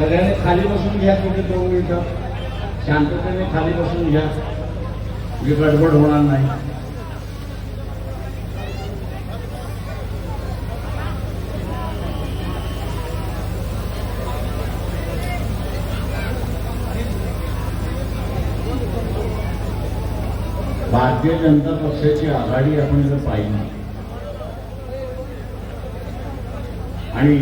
सगळ्यांनी खाली बसून घ्या कुठे दोन मिनिटं शांततेने खाली बसून घ्या. म्हणजे गडबड होणार नाही. भारतीय जनता पक्षाची आघाडी आपण जर पाहिली. आणि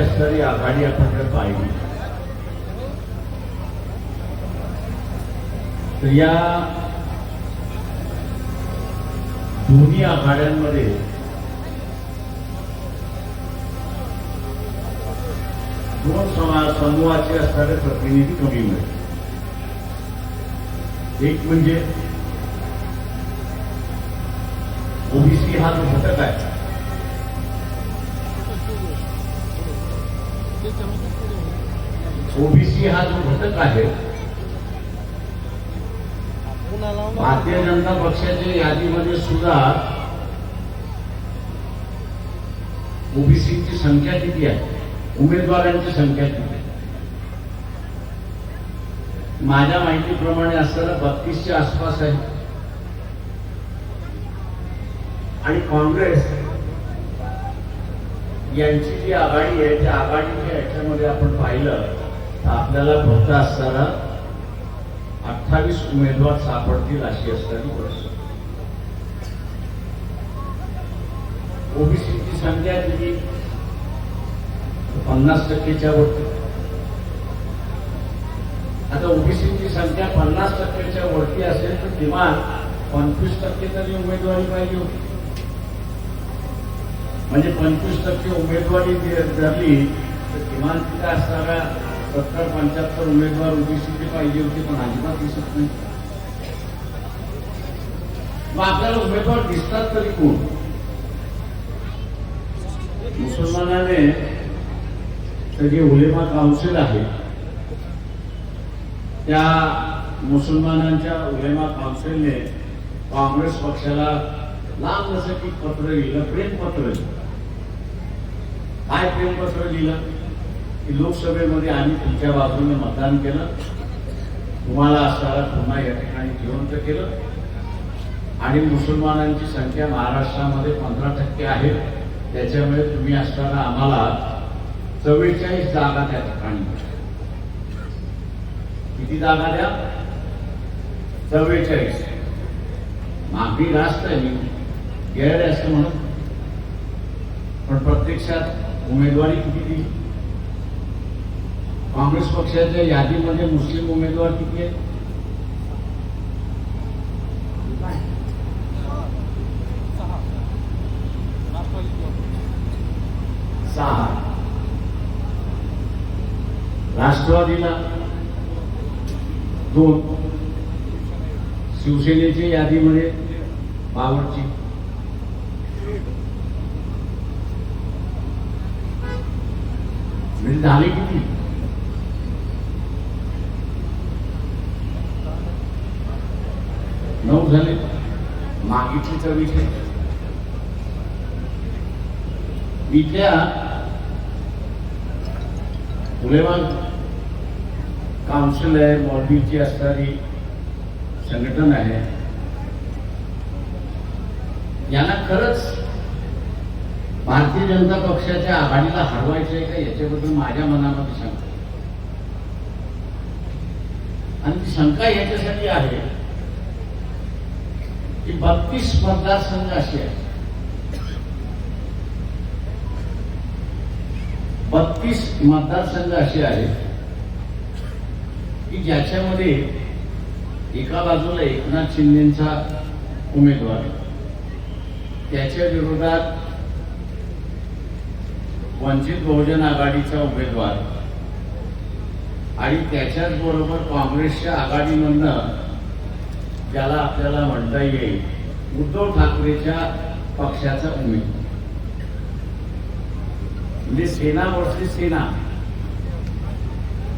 असणारी आघाडी जर पाहिली तर या दोन्ही आघाड्यांमध्ये दोन समा- समूहाचे असणारे प्रतिनिधी कमी मिळतात एक म्हणजे ओबीसी हा जो घटक आहे ओबीसी हा जो घटक आहे भारतीय जनता पक्षाच्या यादीमध्ये सुद्धा ओबीसीची संख्या किती आहे? उमेदवारांची संख्या किती आहे? माझ्या माहितीप्रमाणे असताना बत्तीसच्या आसपास आहे. आणि काँग्रेस यांची जी आघाडी आहे त्या आघाडीच्या याच्यामध्ये आपण पाहिलं तर आपल्याला फक्त असताना अठ्ठावीस उमेदवार सापडतील अशी असणारी परिस्थिती. ओबीसीची संख्या किती? पन्नास टक्केच्या वरती. आता ओबीसीची संख्या पन्नास टक्क्याच्या वरती असेल तर किमान पंचवीस टक्के तरी उमेदवारी पाहिजे होती. म्हणजे पंचवीस टक्के उमेदवारी धरली तर किमान तिथे असणाऱ्या सत्तर पंच्याहत्तर उमेदवार ओबीसीचे पाहिजे होते पण अजिबात दिसत नाही. मग आपल्याला उमेदवार दिसतात तरी कोण? मुसलमानाने जे उलेमा काउन्सिल आहे त्या मुसलमानांच्या उलेमा काउन्सिलने काँग्रेस पक्षाला लांब जसं की पत्र लिहिलं प्रेमपत्र लिहिलं. काय प्रेमपत्र लिहिलं की लोकसभेमध्ये आम्ही तुमच्या बाजूने मतदान केलं. तुम्हाला असणारा पुन्हा या ठिकाणी जिवंत केलं. आणि मुसलमानांची संख्या महाराष्ट्रामध्ये पंधरा टक्के आहे. त्याच्यामुळे तुम्ही असताना आम्हाला चव्वेचाळीस जागा त्या ठिकाणी किती जागा द्या? चव्वेचाळीस. मागणी रास्त आहे मी. गैर असं म्हणून. पण प्रत्यक्षात उमेदवारी किती दिली? काँग्रेस पक्षाच्या यादीमध्ये मुस्लिम उमेदवार किती आहेत? सहा. राष्ट्रवादीला दोन. शिवसेनेच्या यादीमध्ये बावनची म्हणजे झाले किती? नऊ झाले. मागितली चवीचे इथल्या उलेमान काउन्सिल आहे मॉलबीची असणारी संघटन आहे. यांना खरंच भारतीय जनता पक्षाच्या आघाडीला हरवायचं आहे का याच्याबद्दल माझ्या मनामध्ये शंका आणि ती शंका याच्यासाठी आहे की बत्तीस मतदारसंघ असे आहेत. बत्तीस मतदारसंघ असे आहेत की ज्याच्यामध्ये एका बाजूला एकनाथ शिंदेचा उमेदवार त्याच्या विरोधात वंचित बहुजन आघाडीचा उमेदवार. आणि त्याच्याच बरोबर काँग्रेसच्या आघाडीमधनं ज्याला आपल्याला म्हणता येईल उद्धव ठाकरेच्या पक्षाचा उमेदवार म्हणजे सेना वर्सेस सेना.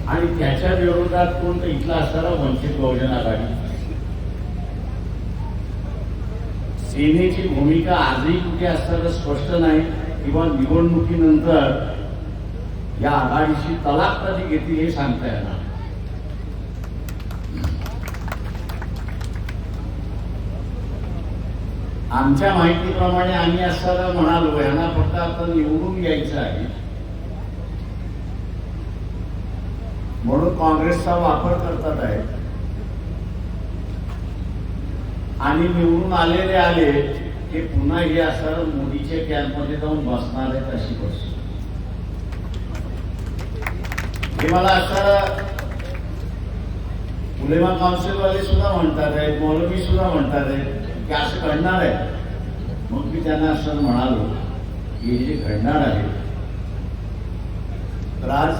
आणि त्याच्या विरोधात कोणतं इथला असणारा वंचित बहुजन आघाडी. सेनेची भूमिका आजही कुठे असताना स्पष्ट नाही. किंवा निवडणुकीनंतर या आघाडीशी तलाक कधी घेतील हे सांगता येणार आमच्या माहितीप्रमाणे आम्ही असताना म्हणालो यांना फक्त आता निवडून घ्यायचं आहे. म्हणून काँग्रेसचा वापर करतात आहेत. आणि निवडून आलेले आले ते पुन्हा हे असं मोदीच्या कॅम्पमध्ये जाऊन बसणार आहेत अशी गोष्ट. हे मला आता उलेमा काउन्सिलवाले सुद्धा म्हणतात आहेत मौलवी सुद्धा म्हणतात आहेत की असं घडणार आहे. मग मी त्यांना असं म्हणालो की हे जे घडणार आहे तर आज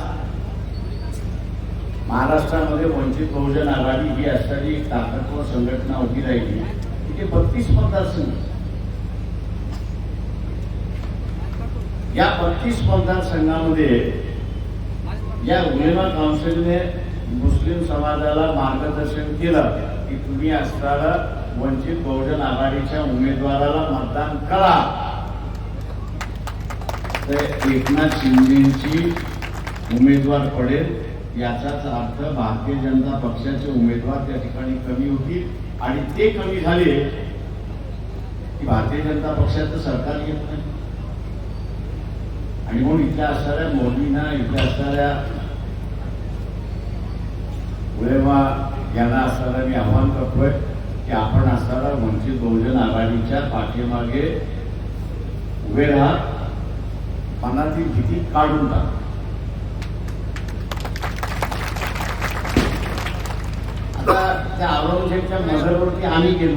महाराष्ट्रामध्ये वंचित बहुजन आघाडी ही असणारी एक ताकदवर संघटना उभी राहिली तिथे बत्तीस मतदारसंघ. या बत्तीस मतदारसंघामध्ये या उलेमा काउन्सिलने मुस्लिम समाजाला मार्गदर्शन केलं की तुम्ही असणारा वंचित बहुजन आघाडीच्या उमेदवाराला मतदान करा. तर एकनाथ शिंदेची उमेदवार पडेल याचाच अर्थ भारतीय जनता पक्षाचे उमेदवार त्या ठिकाणी कमी होतील आणि ते कमी झाले की भारतीय जनता पक्षाचं सरकार येत नाही. आणि म्हणून इथल्या असणाऱ्या मोदींना इथल्या असणाऱ्या उलेमा यांना असणारा मी आव्हान करतोय की आपण असणारा वंचित बहुजन आघाडीच्या पाठीमागे उभे राहा. मनातील भीती काढून टाका. आता त्या औरंगजेबच्या मजरवरती आम्ही गेलो.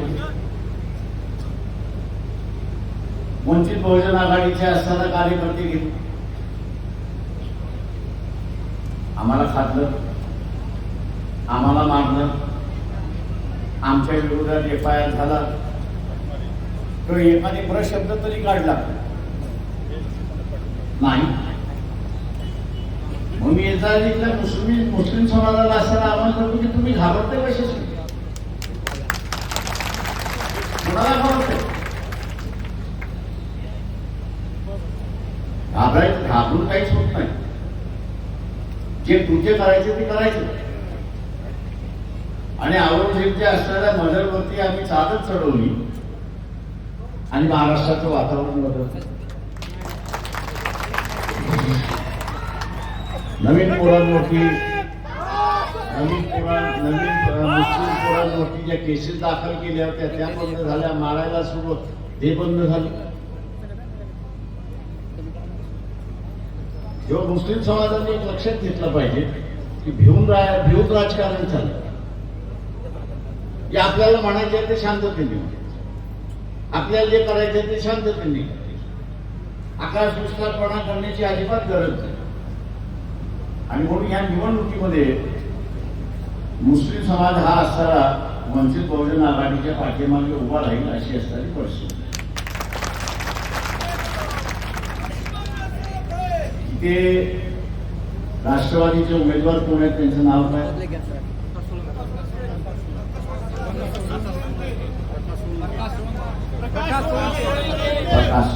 वंचित बहुजन आघाडीचे असताना कार्यकर्ते गेले. आम्हाला खातलं आम्हाला मारलं आमच्या विरोधात एफ आय आर झाला. तो एखादी प्रशब्द तरी काढला. नाही. मग मी येता इथल्या मुस्लिम मुस्लिम समाजाला असताना आम्हाला करतो की तुम्ही घाबरते कशाशी? कोणाला घाबरते घाबरायचं घाबरून काहीच होत नाही. जे कृत्य करायचे ते करायचे. आणि औरंगजेबच्या असणाऱ्या मजलवरती आम्ही चालत चढवली आणि महाराष्ट्राचं वातावरण बदललं. नवीन पोरांवरती नवीन पोरां नवीन अं, मुस्लिम पोरांवरती ज्या केसेस दाखल केल्या होत्या त्या बंद झाल्या मारायला सुरुवात हे बंद झालं. जेव्हा मुस्लिम समाजाने एक लक्षात घेतलं पाहिजे की भिवून रा भिवून राजकारण चाललं. की आपल्याला म्हणायचे ते शांततेने. आपल्याला जे करायचे ते शांततेने. आकाश विस्तारपणा करण्याची अजिबात गरज नाही. आणि म्हणून या निवडणुकीमध्ये मुस्लिम समाज हा असणारा वंचित बहुजन आघाडीच्या पाठीमागे उभा राहील अशी असणारी परिस्थिती. ते राष्ट्रवादीचे उमेदवार कोण आहेत त्यांचं नाव काय प्रकाश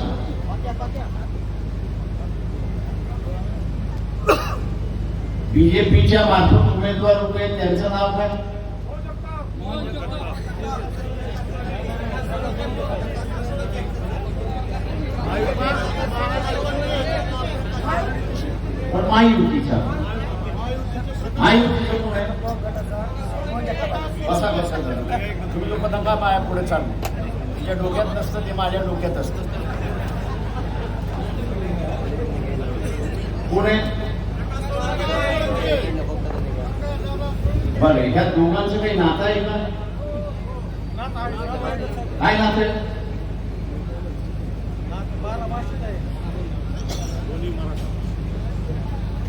बीजेपीच्या मार्फत उमेदवार उभे आहेत त्यांचं नाव काय पण महायुतीचा महायुतीचं कोण आहे? बसा बसा तुम्ही लोक नका माझ्या पुढे चालू. तुझ्या डोक्यात नसतं ते माझ्या डोक्यात असतं. कोण आहे? बरं ह्या दोघांचं काही नातं आहे का? काय नातं आहे?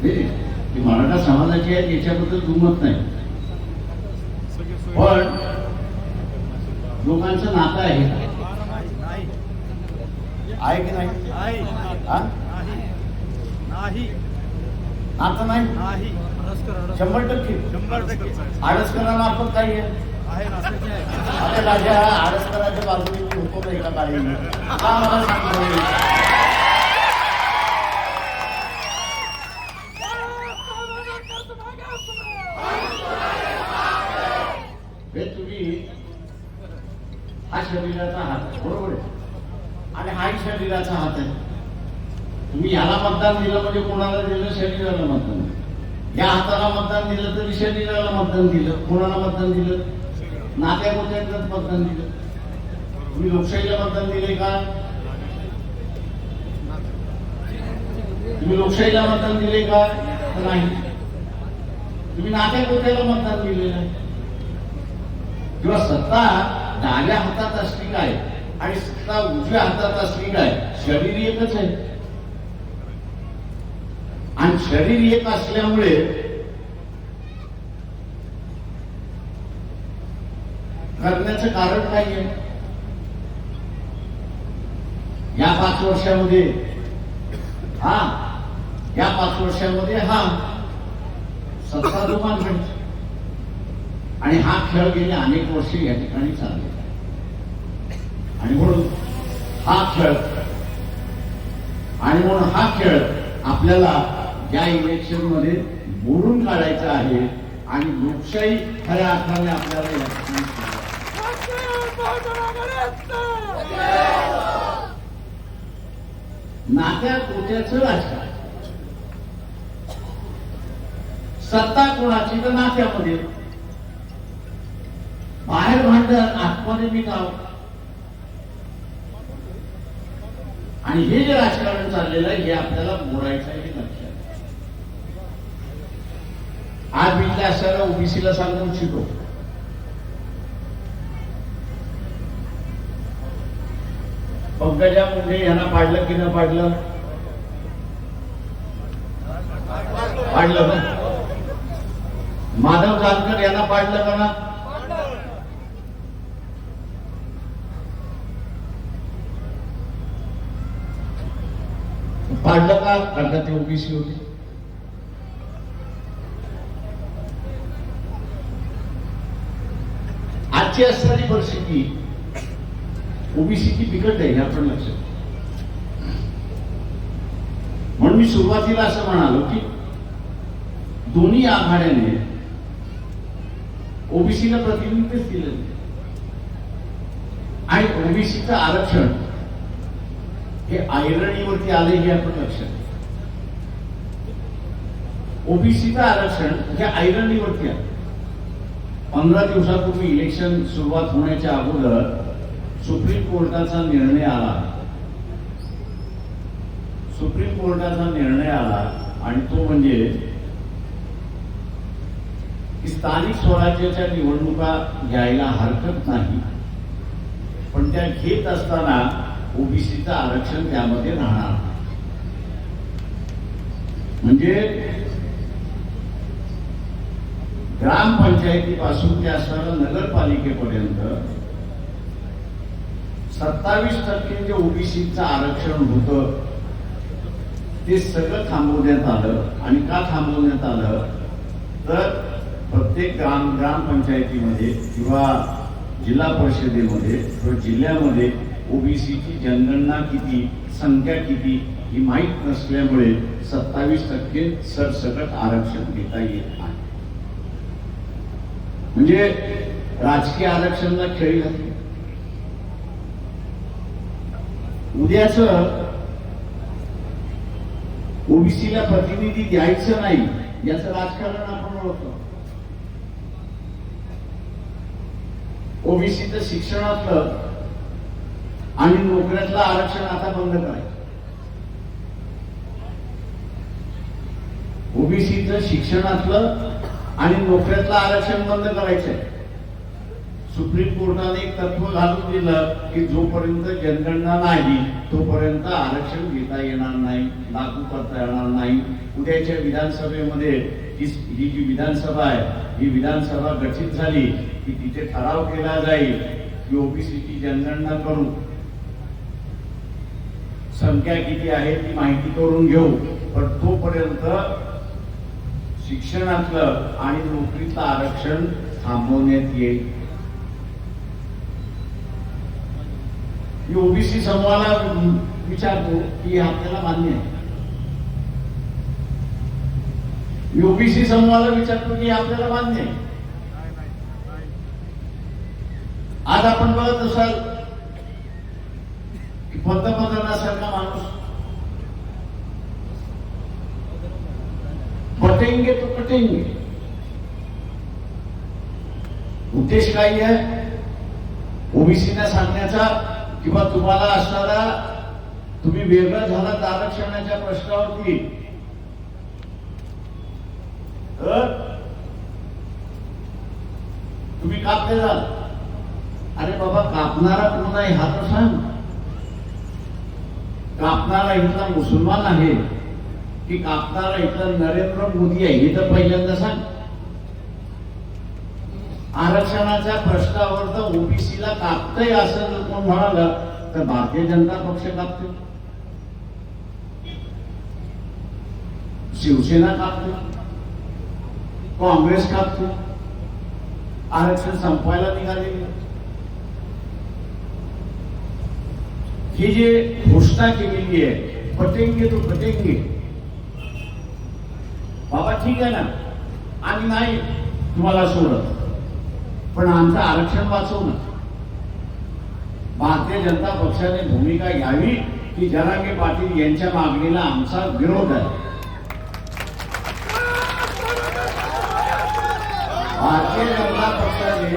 ती मराठा समाजाची आहे याच्याबद्दल दुमत नाही. पण दोघांचं नातं आहे. का? आहे की नाही? हा? नातं नाही? शंभर टक्के. आडसकरामार्फत काही आहे. आता आडसकराच्या बाजूने होतो का एका काळी का मला सांगतोय मतदान दिलं म्हणजे कोणाला दिलं? शरीराला मतदान दिलं. या हाताला मतदान दिलं तरी शरीराला मतदान दिलं. कोणाला मतदान दिलं? नात्या गोत्यातच मतदान दिलं. तुम्ही लोकशाहीला मतदान दिले का? तुम्ही लोकशाहीला मतदान दिले का? नाही. तुम्ही नात्या गोत्याला मतदान दिलेलं आहे किंवा सत्ता डाव्या हातात असली काय आणि सत्ता उजव्या हातात असली काय शरीर एकच आहे. आणि शरीर एक असल्यामुळे करण्याचं कारण काय आहे या पाच वर्षामध्ये हा या पाच वर्षामध्ये हा सत्ता दोघांकडे आणि हा खेळ गेले अनेक वर्ष या ठिकाणी चालले आणि म्हणून हा खेळ आणि म्हणून हा खेळ आपल्याला या इलेक्शनमध्ये मोडून काढायचं आहे आणि लोकशाही खऱ्या अर्थाने आपल्याला नात्या कोट्याचं राजकारण. सत्ता कोणाची तर नात्यामध्ये. बाहेर भांडण आतमध्ये मी गाव आणि हे जे राजकारण चाललेलं आहे हे आपल्याला मोडायचं आहे हे लक्षात आज मी असताना ओबीसीला सांगू इच्छितो पंकजा मुंडे यांना पाडलं की न पाडलं? पाडलं ना? माधव जानकर यांना पाडलं का ना? पाडलं का? कारण ते ओबीसी होते? आजची असणारी परिस्थिती ओबीसीची बिकट आहे आपण लक्षात म्हणून मी सुरुवातीला असं म्हणालो की दोन्ही आघाड्याने ओबीसीला प्रतिनिधित्वच दिलं आणि ओबीसीचं आरक्षण हे आयरणीवरती आले हे आपण लक्षात ओबीसीचं आरक्षण हे आयरणीवरती आलं पंधरा दिवसापूर्वी इलेक्शन सुरुवात होण्याच्या अगोदर सुप्रीम कोर्टाचा निर्णय आला. सुप्रीम कोर्टाचा निर्णय आला आणि तो म्हणजे की स्थानिक स्वराज्याच्या निवडणुका घ्यायला हरकत नाही. पण त्या घेत असताना ओबीसीचं आरक्षण त्यामध्ये राहणार. म्हणजे ग्रामपंचायतीपासून ते असणाऱ्या नगरपालिकेपर्यंत सत्तावीस टक्के जे ओबीसीचं आरक्षण होतं ते सगळं थांबवण्यात आलं. आणि का थांबवण्यात आलं? तर प्रत्येक ग्राम ग्रामपंचायतीमध्ये किंवा जिल्हा परिषदेमध्ये किंवा जिल्ह्यामध्ये ओबीसीची जनगणना किती संख्या किती ही माहीत नसल्यामुळे सत्तावीस टक्के सरसकट आरक्षण घेता येईल. म्हणजे राजकीय आरक्षणला खेळी घातली. उद्याच ओबीसीला प्रतिनिधी द्यायचं नाही याचं राजकारण आपण ओळखतो. ओबीसीचं शिक्षणातलं आणि नोकऱ्यातलं आरक्षण आता बंद करायचं. ओबीसीचं शिक्षणातलं आणि नोकऱ्यातलं आरक्षण बंद करायचंय. सुप्रीम कोर्टाने एक तत्व घालून दिलं की जोपर्यंत जनगणना नाही तोपर्यंत आरक्षण घेता येणार नाही लागू करता येणार नाही. उद्याच्या विधानसभेमध्ये ही जी विधानसभा आहे ही विधानसभा गठीत झाली की तिथे ठराव केला जाईल की ओबीसीची जनगणना करू. संख्या किती आहे ती माहिती करून घेऊ पण तोपर्यंत शिक्षणातलं आणि नोकरीचं आरक्षण थांबवण्यात येईल. मी ओबीसी समूहाला विचारतो की आपल्याला मान्य आहे. मी ओबीसी समूहाला विचारतो की आपल्याला मान्य आहे. आज आपण बघत असाल पंतप्रधानासारखा माणूस कटेंगे तो कटेंगे। उद्देश काही आहे? ओबीसीना सांगण्याचा किंवा तुम्हाला असणारा तुम्ही वेगळा झालात आरक्षणाच्या प्रश्नावरती. तर तुम्ही कापले जाल. अरे बाबा कापणारा कोण आहे हा तर सांग. कापणारा इथला मुसलमान आहे. की कापणारा इथं नरेंद्र मोदी आहे हे तर पहिल्यांदा सांग. आरक्षणाच्या प्रश्नावर तर ओबीसीला कापतय असं कोण म्हणाला तर भारतीय जनता पक्ष कापते शिवसेना कापते काँग्रेस कापते आरक्षण संपवायला निघालेली ही जे घोषणा केलेली आहे पटेंगे तो पटेंगे ठीक आहे ना? आणि नाही तुम्हाला सोडत. पण आमचं आरक्षण वाचव ना भारतीय जनता पक्षाने भूमिका घ्यावी की जरांगे पाटील यांच्या मागणीला आमचा विरोध आहे. भारतीय जनता पक्षाने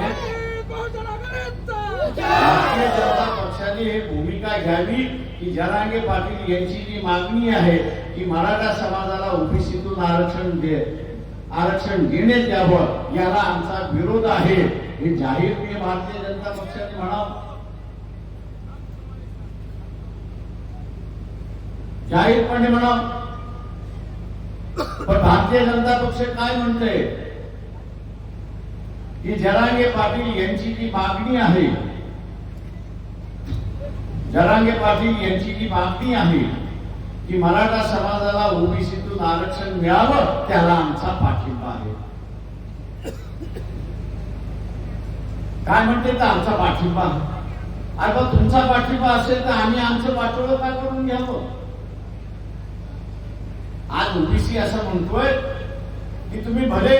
भारतीय जनता पक्षाने ही भूमिका घ्यावी की जरांगे पाटील यांची जी मागणी आहे की मराठा समाजाला ओबीसीतून आरक्षण दे आरक्षण देण्यात यावं याला आमचा विरोध आहे. हे जाहीर मी भारतीय जनता पक्षाने म्हणावं. जाहीरपणे म्हणावं. पण भारतीय जनता पक्ष काय म्हणतंय? की जरांगे पाटील यांची जी मागणी आहे जरांगे पाटील यांची जी मागणी आहे की मराठा समाजाला ओबीसीतून आरक्षण मिळावं त्याला आमचा पाठिंबा आहे. काय म्हणते तर आमचा पाठिंबा? अरे बा तुमचा पाठिंबा असेल तर आम्ही आमचं वाटोळं काय करून घ्यावं? आज ओबीसी असं म्हणतोय की तुम्ही भले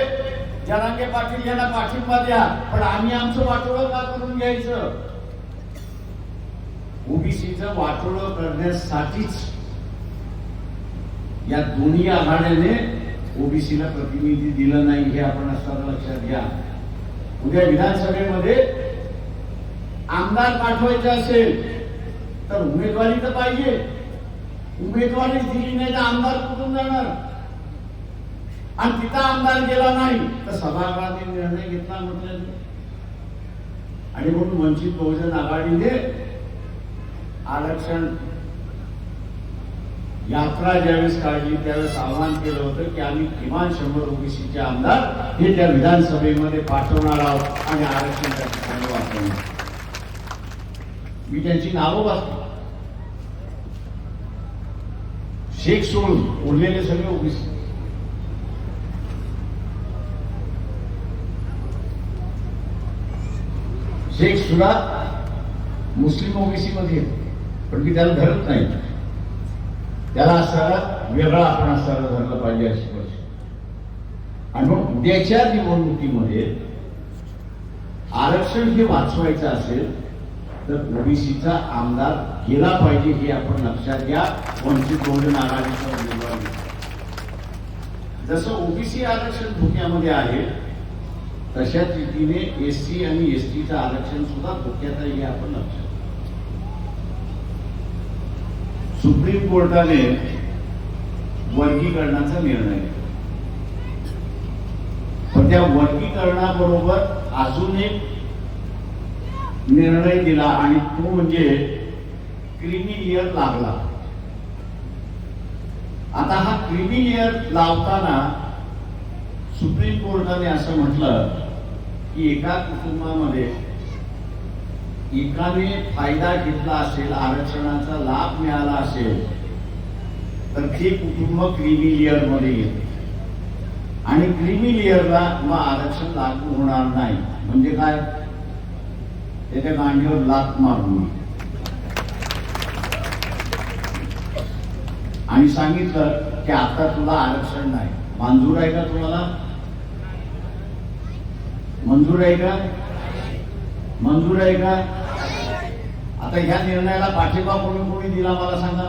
जनांगे पाटील यांना पाठिंबा द्या पण आम्ही आमचं वाटोळं का करून घ्यायचं? ओबीसीचं वाटोळं करण्यासाठीच या दोन्ही आघाड्याने ओबीसीला प्रतिनिधी दिलं नाही हे आपण असताना लक्षात घ्या. उद्या विधानसभेमध्ये आमदार पाठवायचे असेल तर उमेदवारी तर पाहिजे. उमेदवारी दिली नाही तर आमदार कुठून जाणार? आणि तिथं आमदार गेला नाही तर सभागृहाने निर्णय घेतला म्हटलं आणि म्हणून वंचित बहुजन आघाडीने आरक्षण यात्रा ज्यावेळेस काढली त्यावेळेस आव्हान केलं होतं की आम्ही किमान शंभर ओबीसीचे आमदार हे त्या विधानसभेमध्ये पाठवणार आहोत आणि आरक्षण त्या ठिकाणी वाचवणार मी त्यांची नावं वाचतो. शेख सोडून उरलेले सगळे ओबीसी. शेख सुद्धा मुस्लिम ओबीसी मध्ये पण मी त्याला धरत नाही. त्याला असणारा वेगळा आपण असणारा धरलं पाहिजे अशी गोष्ट आणि मग उद्याच्या निवडणुकीमध्ये आरक्षण हे वाचवायचं असेल तर ओबीसीचा आमदार गेला पाहिजे हे आपण लक्षात घ्या. वंचित बहुजन आघाडीचा उमेदवार जसं ओबीसी आरक्षण धोक्यामध्ये आहे तशाच रीतीने एस सी आणि एस टीचं आरक्षण सुद्धा धोक्यात आहे हे आपण लक्षात घ्या. सुप्रीम कोर्टाने वर्गीकरणाचा निर्णय पण त्या वर्गीकरणाबरोबर अजून एक निर्णय दिला आणि तो म्हणजे क्रिमिलियर लागला. आता हा क्रिमिलियर लावताना सुप्रीम कोर्टाने असं म्हटलं की एका कुटुंबामध्ये एकाने फायदा घेतला असेल आरक्षणाचा लाभ मिळाला असेल तर ते कुटुंब क्रिमिलियरमध्ये येते. आणि क्रिमिलियरला मग आरक्षण लागू होणार नाही. म्हणजे काय? त्याच्या गांडीवर लात मारून आणि सांगितलं की आता तुला आरक्षण नाही. मंजूर आहे का तुम्हाला? मंजूर आहे का? मंजूर आहे का? आता ह्या निर्णयाला पाठिंबा कोणी कोणी दिला मला सांगा.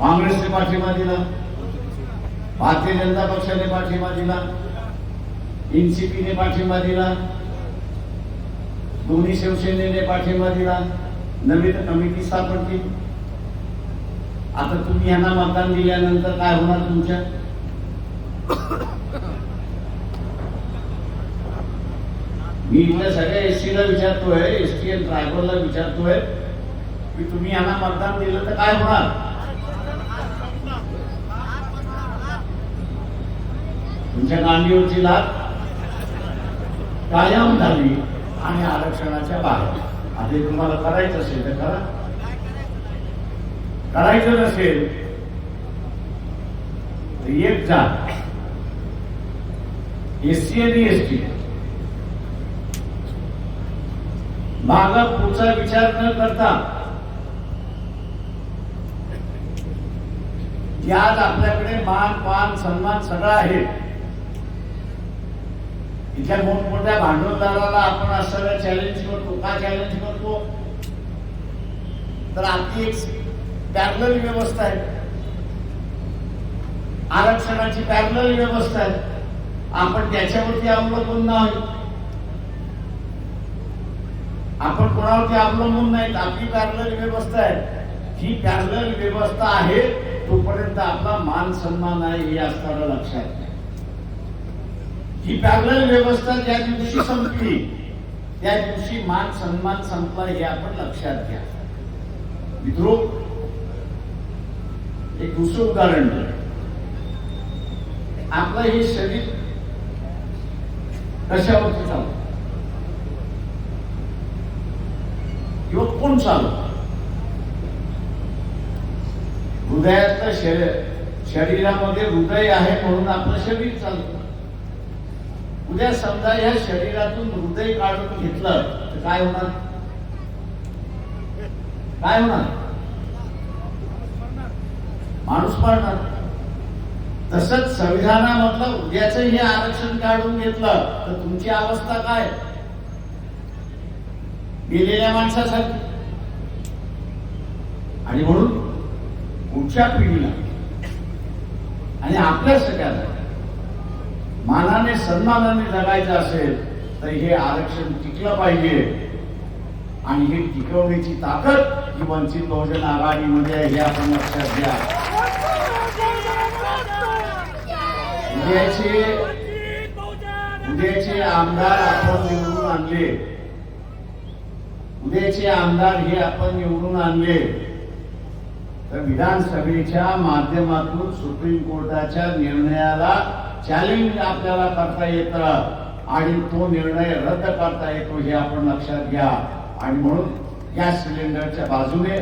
काँग्रेसने पाठिंबा दिला. भारतीय जनता पक्षाने पाठिंबा दिला. एनसीपीने पाठिंबा दिला. दोन्ही शिवसेनेने पाठिंबा दिला. नवीन कमिटी स्थापन केली. आता तुम्ही यांना मतदान दिल्यानंतर काय होणार तुमच्या? मी इथल्या सगळ्या एसटीला विचारतोय एसटी एल ड्रायव्हरला विचारतोय की तुम्ही यांना मतदान दिलं तर काय होणार? तुमच्या गांधीवरची लाट कायम झाली आणि आरक्षणाच्या बाहेर. आधी तुम्हाला करायचं असेल तर करा. करायचं नसेल तर एक जात एससी आणि एसटी. मागा पुढचा विचार न करता यात आज आपल्याकडे मान पान सन्मान सगळं आहे. इथल्या मोठमोठ्या भांडवलदाराला आपण असं चॅलेंज करतो का चॅलेंज करतो? तर आपली एक पॅरल व्यवस्था आहे. आरक्षणाची पॅरल व्यवस्था आहे. आपण त्याच्यावरती अवलंबून नाही. आपण कोणावरती अवलंबून नाहीत आपली पॅरल व्यवस्था आहे. ही पॅरल व्यवस्था आहे तोपर्यंत आपला मान सन्मान आहे हे असताना लक्षात घ्या. ही पॅरल व्यवस्था ज्या दिवशी संपली त्या दिवशी मान सन्मान संपला हे आपण लक्षात घ्या. मित्रो एक दुसरं उदाहरण आपलं हे शरीर कशावरती चालतं? किंवा कोण चालवत हृदयातलं शरीर शरीरामध्ये हृदय आहे म्हणून आपलं शरीर चालतं उद्या समजा या शरीरातून हृदय काढून घेतलं तर काय होणार काय होणार माणूस पडणार तसंच संविधानामधलं उद्याच हे आरक्षण काढून घेतलं तर तुमची अवस्था काय गेलेल्या माणसासाठी. आणि म्हणून पुढच्या पिढीला आणि आपल्या सगळ्याला मानाने सन्मानाने जगायचं असेल तर हे आरक्षण टिकलं पाहिजे. आणि हे टिकवण्याची ताकद ही वंचित बहुजन आघाडीमध्ये आहे हे आपण लक्षात घ्या. उद्याचे उद्याचे आमदार आपण निवडून आणले. उद्याचे आमदार हे आपण निवडून आणले. तर विधानसभेच्या माध्यमातून सुप्रीम कोर्टाच्या निर्णयाला चॅलेंज आपल्याला करता येतं आणि तो निर्णय रद्द करता येतो हे आपण लक्षात घ्या. आणि म्हणून गॅस सिलेंडरच्या बाजूने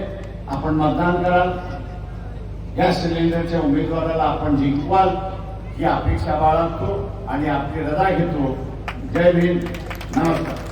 आपण मतदान कराल. गॅस सिलेंडरच्या उमेदवाराला आपण जिंकवाल ही अपेक्षा बाळगतो आणि आपली रजा घेतो. जय भीम. नमस्कार.